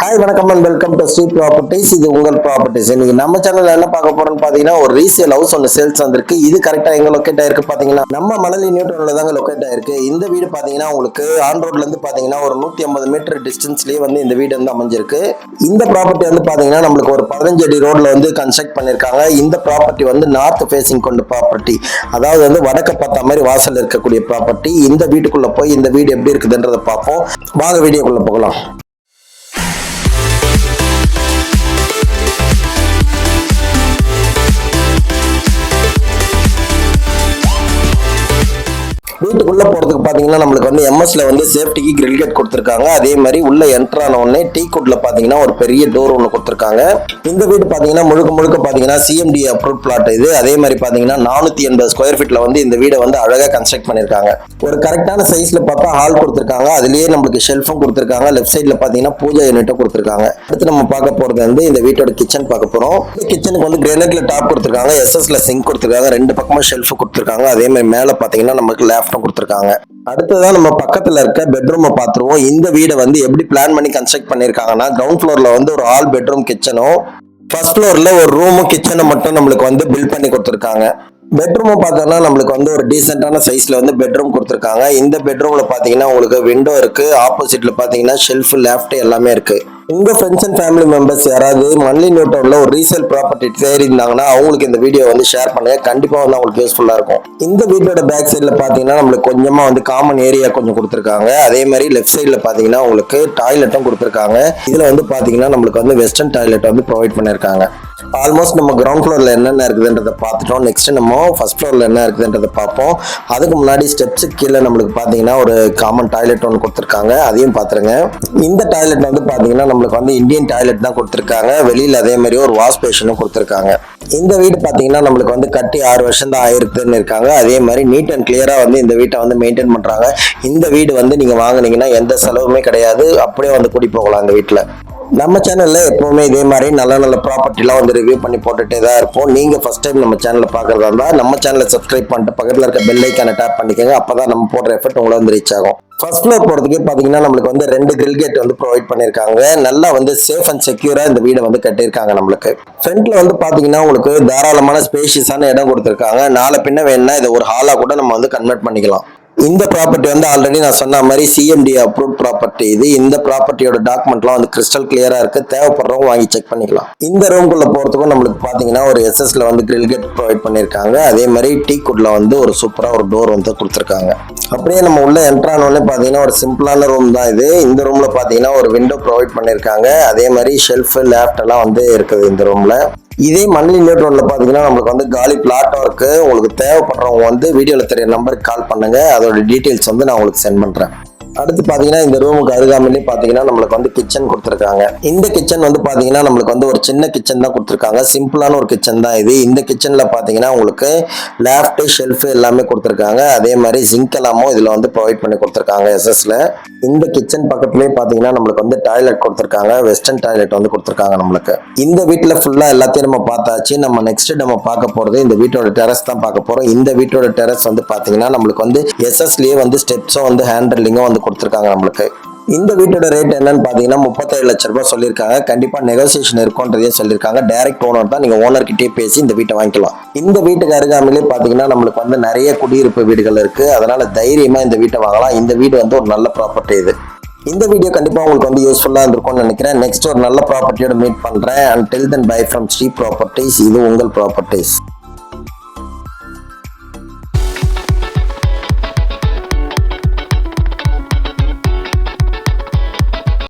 Hi வணக்கம் and welcome to Sri properties இது உங்கள் ப்ராப்பர்ட்டிஸ் இன்னைக்கு நம்ம சேனல்ல என்ன பார்க்க போறோம்னு பாத்தீங்கன்னா ஒரு ரீசேல் ஹவுஸ் ஒன்று சேல்ஸ் வந்திருக்கு. இது கரெக்டா எங்க லொக்கேட் ஆயிருக்கு பாத்தீங்கன்னா நம்ம மணலி நியூட்டன்ல தாங்க லொக்கேட் ஆயிருக்கு. இந்த வீடு பாத்தீங்கன்னா உங்களுக்கு ஆன் ரோட்ல இருந்து பாத்தீங்கன்னா ஒரு நூத்தி ஐம்பது மீட்டர் டிஸ்டன்ஸ்லயே வந்து இந்த வீடு வந்து அமைஞ்சிருக்கு. இந்த ப்ராப்பர்ட்டி வந்து பாத்தீங்கன்னா நம்மளுக்கு ஒரு பதினஞ்சு அடி ரோட்ல வந்து கன்ஸ்ட்ரக்ட் பண்ணிருக்காங்க இந்த ப்ராப்பர்ட்டி வந்து நார்த் ஃபேசிங் கொண்ட ப்ராப்பர்ட்டி அதாவது வந்து வடக்க பார்த்த மாதிரி வாசல் இருக்கக்கூடிய ப்ராப்பர்ட்டி இந்த வீட்டுக்குள்ள போய் இந்த வீடு எப்படி இருக்குதுன்றதை பார்ப்போம். வாங்க வீடியோக்குள்ள போகலாம். வீட்டுக்குள்ள போறதுக்கு பாத்தீங்கன்னா நம்மளுக்கு வந்து எம்எஸ்ல வந்து சேஃப்டிக்கு கிரில் கேட் கொடுத்துருக்காங்க. அதே மாதிரி உள்ள என்டர் ஆன உடனே டீ குட்ல பாத்தீங்கன்னா ஒரு பெரிய டோர் ஒன்று கொடுத்துருக்காங்க. இந்த வீடு பாத்தீங்கன்னா முழுக்க முழுக்க பாத்தீங்கன்னா சிஎம்டி அப்ரூவ் பிளாட் இது. அதே மாதிரி பாத்தீங்கன்னா நானூத்தி எண்பது ஸ்கொயர் ஃபீட்ல வந்து இந்த வீடை வந்து அழகா கன்ஸ்ட்ரக்ட் பண்ணிருக்காங்க ஒரு கரெக்டான சைஸ்ல பார்த்தா ஹால் கொடுத்துருக்காங்க. அதுலயே நம்மளுக்கு ஷெல்ஃபும் கொடுத்துருக்காங்க. லெஃப்ட் சைட்ல பாத்தீங்கன்னா பூஜை யூனிட்டும் கொடுத்துருக்காங்க. அடுத்து நம்ம பார்க்க போறது வந்து இந்த வீட்டோட கிச்சன் பார்க்க போறோம். கிச்சனுக்கு வந்து கிரேனைட்ல டாப் கொடுத்துருக்காங்க. எஸ்எஸ்ல சிங்க் கொடுத்துருக்காங்க. ரெண்டு பக்கமும் ஷெல்ஃப் கொடுத்துருக்காங்க. அதே மாதிரி மேல பாத்தீங்கன்னா நமக்கு லேப்டாப் கொடுத்துருக்காங்க. அடுத்ததான் நம்ம பக்கத்துல இருக்க பெட்ரூமை பார்த்துருவோம். இந்த வீடை வந்து எப்படி பிளான் பண்ணி கன்ஸ்ட்ரக்ட் பண்ணிருக்காங்கன்னா கிரவுண்ட் ஃப்ளோர்ல வந்து ஒரு ஆல் பெட்ரூம் கிச்சனும் ஃபர்ஸ்ட் ஃப்ளோர்ல ஒரு ரூமும் கிச்சனும் மட்டும் நம்மளுக்கு வந்து பில்ட் பண்ணி கொடுத்துருக்காங்க. பெட்ரூமை பார்த்தோம்னா நம்மளுக்கு வந்து ஒரு டீசெண்டான சைஸ்ல வந்து பெட்ரூம் கொடுத்துருக்காங்க. இந்த பெட்ரூம்ல பாத்தீங்கன்னா உங்களுக்கு விண்டோ இருக்கு. ஆப்போசிட்ல பாத்தீங்கன்னா ஷெல்ஃப் லெஃப்ட் எல்லாமே இருக்கு. உங்கள் ஃப்ரெண்ட்ஸ் அண்ட் ஃபேமிலி மெம்பர்ஸ் யாராவது மன்லி நோட்டோவில் ஒரு ரீசேல் ப்ராப்பர்ட்டி தேடி இருந்தாங்கன்னா அவங்களுக்கு இந்த வீடியோ வந்து ஷேர் பண்ணுங்க. கண்டிப்பாக வந்து அவங்களுக்கு யூஸ்ஃபுல்லாக இருக்கும். இந்த வீட்டோட பேக் சைடில் பார்த்தீங்கன்னா நம்மளுக்கு கொஞ்சமாக வந்து காமன் ஏரியா கொஞ்சம் கொடுத்துருக்காங்க. அதே மாதிரி லெஃப்ட் சைடில் பார்த்தீங்கன்னா உங்களுக்கு டாய்லெட்டும் கொடுத்துருக்காங்க. இதில் வந்து பார்த்தீங்கன்னா நம்மளுக்கு வந்து வெஸ்டர்ன் டாய்லெட் வந்து ப்ரொவைட் பண்ணியிருக்காங்க ஆல்மோஸ்ட் நம்ம கிரவுண்ட் ஃப்ளோரில் என்னென்ன இருக்குதுன்றதை பார்த்துட்டோம். நெக்ஸ்ட் நம்ம ஃபர்ஸ்ட் ஃப்ளோரில் என்ன இருக்குதுன்றதை பார்ப்போம். அதுக்கு முன்னாடி ஸ்டெப்ஸுக்கு கீழே நம்மளுக்கு பார்த்தீங்கன்னா ஒரு காமன் டாய்லெட் ஒன்று கொடுத்துருக்காங்க. அதையும் பார்த்துருங்க. இந்த டாய்லெட் வந்து பார்த்தீங்கன்னா நம்ம நம்மளுக்கு வந்து இந்தியன் டாய்லெட் தான் கொடுத்துருக்காங்க. வெளியில் அதே மாதிரி ஒரு வாஷ் பேஷனும் கொடுத்துருக்காங்க. இந்த வீடு பார்த்தீங்கன்னா நம்மளுக்கு வந்து கட்டி ஆறு வருஷம் தான் ஆயிருக்குன்னு இருக்காங்க. அதே மாதிரி நீட் அண்ட் கிளியராக வந்து இந்த வீட்டை வந்து மெயின்டைன் பண்ணுறாங்க இந்த வீடு வந்து நீங்கள் வாங்குனீங்கன்னா எந்த செலவுமே கிடையாது. அப்படியே வந்து கூடி போகலாம் இந்த வீட்டில். நம்ம சேனல்ல எப்பவுமே இதே மாதிரி நல்ல நல்ல ப்ராப்பர்ட்டிலாம் வந்து ரிவ்யூ பண்ணி போட்டுட்டே தான் இருப்போம். நீங்க ஃபர்ஸ்ட் டைம் நம்ம சேனலில் பார்க்கறதா இருந்தா நம்ம சேனலை சப்ஸ்கிரைப் பண்ணிட்டு பக்கத்துல இருக்க பெல் ஐக்கான டேப் பண்ணிக்கோங்க. அப்பதான் நம்ம போடுற எஃபர்ட் உங்களை வந்து ரீச் ஆகும். ஃபர்ஸ்ட் ஃப்ளோர் போகிறதுக்கே பார்த்தீங்கன்னா நம்மளுக்கு வந்து ரெண்டு கிரில் கேட் வந்து ப்ரொவைட் பண்ணியிருக்காங்க நல்லா வந்து சேஃப் அண்ட் செக்யூரா இந்த வீடை வந்து கட்டியிருக்காங்க நம்மளுக்கு. ஃப்ரண்ட்ல வந்து பார்த்தீங்கன்னா உங்களுக்கு தாராளமான ஸ்பேஷியஸான இடம் கொடுத்துருக்காங்க. நாளை பின்ன வேணும்னா இதை ஒரு ஹாலாக கூட நம்ம வந்து கன்வெர்ட் பண்ணிக்கலாம். இந்த ப்ராப்பர்ட்டி வந்து ஆல்ரெடி நான் சொன்ன மாதிரி சிஎம்டி அப்ரூவ் ப்ராப்பர்ட்டி இது இந்த ப்ராப்பர்ட்டியோட டாக்குமெண்ட்லாம் வந்து கிறிஸ்டல் கிளியரா இருக்கு. தேவைப்படுறவங்க வாங்கி செக் பண்ணிக்கலாம். இந்த ரூம்குள்ள போறதுக்கும் நம்மளுக்கு பாத்தீங்கன்னா ஒரு எஸ்எஸ்ல வந்து கிரில் கேட் ப்ரொவைட் பண்ணியிருக்காங்க அதே மாதிரி டீ குட்ல வந்து ஒரு சூப்பரா ஒரு டோர் வந்து கொடுத்துருக்காங்க. அப்படியே நம்ம உள்ள என்ட்ரானோடனே பாத்தீங்கன்னா ஒரு சிம்பிளான ரூம் தான் இது. இந்த ரூம்ல பாத்தீங்கன்னா ஒரு விண்டோ ப்ரொவைட் பண்ணியிருக்காங்க அதே மாதிரி ஷெல்ஃப் லேப்ட் எல்லாம் வந்து இருக்குது இந்த ரூம்ல இதே மணலி நியூட் ரோட்ல பார்த்தீங்கன்னா நம்மளுக்கு வந்து காலி பிளாட்டாக இருக்குது உங்களுக்கு தேவைப்படுறவங்க வந்து வீடியோவில் தெரிய நம்பருக்கு கால் பண்ணுங்கள் அதோட டீட்டெயில்ஸ் வந்து நான் உங்களுக்கு சென்ட் பண்ணுறேன் அடுத்து பாத்தீங்கன்னா இந்த ரூமுக்கு அருகாமலே பாத்தீங்கன்னா நம்மளுக்கு வந்து கிச்சன் கொடுத்துருக்காங்க. இந்த கிச்சன் வந்து பாத்தீங்கன்னா நம்மளுக்கு வந்து ஒரு சின்ன கிச்சன் தான் கொடுத்துருக்காங்க. சிம்பிளான ஒரு கிச்சன் தான் இது. இந்த கிச்சன்ல பாத்தீங்கன்னா உங்களுக்கு லேஃப்ட் ஷெல்ஃபு எல்லாமே கொடுத்துருக்காங்க. அதே மாதிரி ஜிங்க் எல்லாமும் இதுல வந்து ப்ரொவைட் பண்ணி கொடுத்துருக்காங்க எஸ்எஸ்ல இந்த கிச்சன் பக்கத்துலேயே பாத்தீங்கன்னா நம்மளுக்கு வந்து டாய்லெட் கொடுத்துருக்காங்க. வெஸ்டர்ன் டாய்லெட் வந்து கொடுத்துருக்காங்க நம்மளுக்கு. இந்த வீட்டுல ஃபுல்லா எல்லாத்தையும் நம்ம பார்த்தாச்சு. நம்ம நெக்ஸ்ட் நம்ம பார்க்க போறது இந்த வீட்டோட டெரஸ் தான் பார்க்க போறோம். இந்த வீட்டோட டெரஸ் வந்து பாத்தீங்கன்னா நம்மளுக்கு வந்து எஸ்எஸ்லயே வந்து ஸ்டெப்ஸும் வந்து ஹேண்ட்லிங்கும் வந்து கொடுத்துருக்காங்க நம்மளுக்கு. இந்த வீட்டோட ரேட் என்னன்னு பார்த்தீங்கன்னா முப்பத்தேழு லட்ச ரூபாய் சொல்லியிருக்காங்க. கண்டிப்பா நெகோசியேஷன் இருக்கும்ன்றதே சொல்லியிருக்காங்க. டைரக்ட் ஓனர் தான் நீங்க ஓனர்கிட்டயே பேசி இந்த வீட்டை வாங்கிக்கலாம். இந்த வீட்டுக்கு அருகாமையிலே பாத்தீங்கன்னா நம்மளுக்கு வந்து நிறைய குடியிருப்பு வீடுகள் இருக்கு. அதனால தைரியமாக இந்த வீட்டை வாங்கலாம். இந்த வீடு வந்து ஒரு நல்ல ப்ராப்பர்ட்டி இது. இந்த வீடியோ கண்டிப்பாக உங்களுக்கு வந்து யூஸ்ஃபுல்லாக இருந்திருக்கும்னு நினைக்கிறேன். நெக்ஸ்ட் ஒரு நல்ல ப்ராப்பர்ட்டியோட மீட் பண்ணுறேன் and till then bye from Sri properties இது உங்கள் ப்ராப்பர்ட்டிஸ்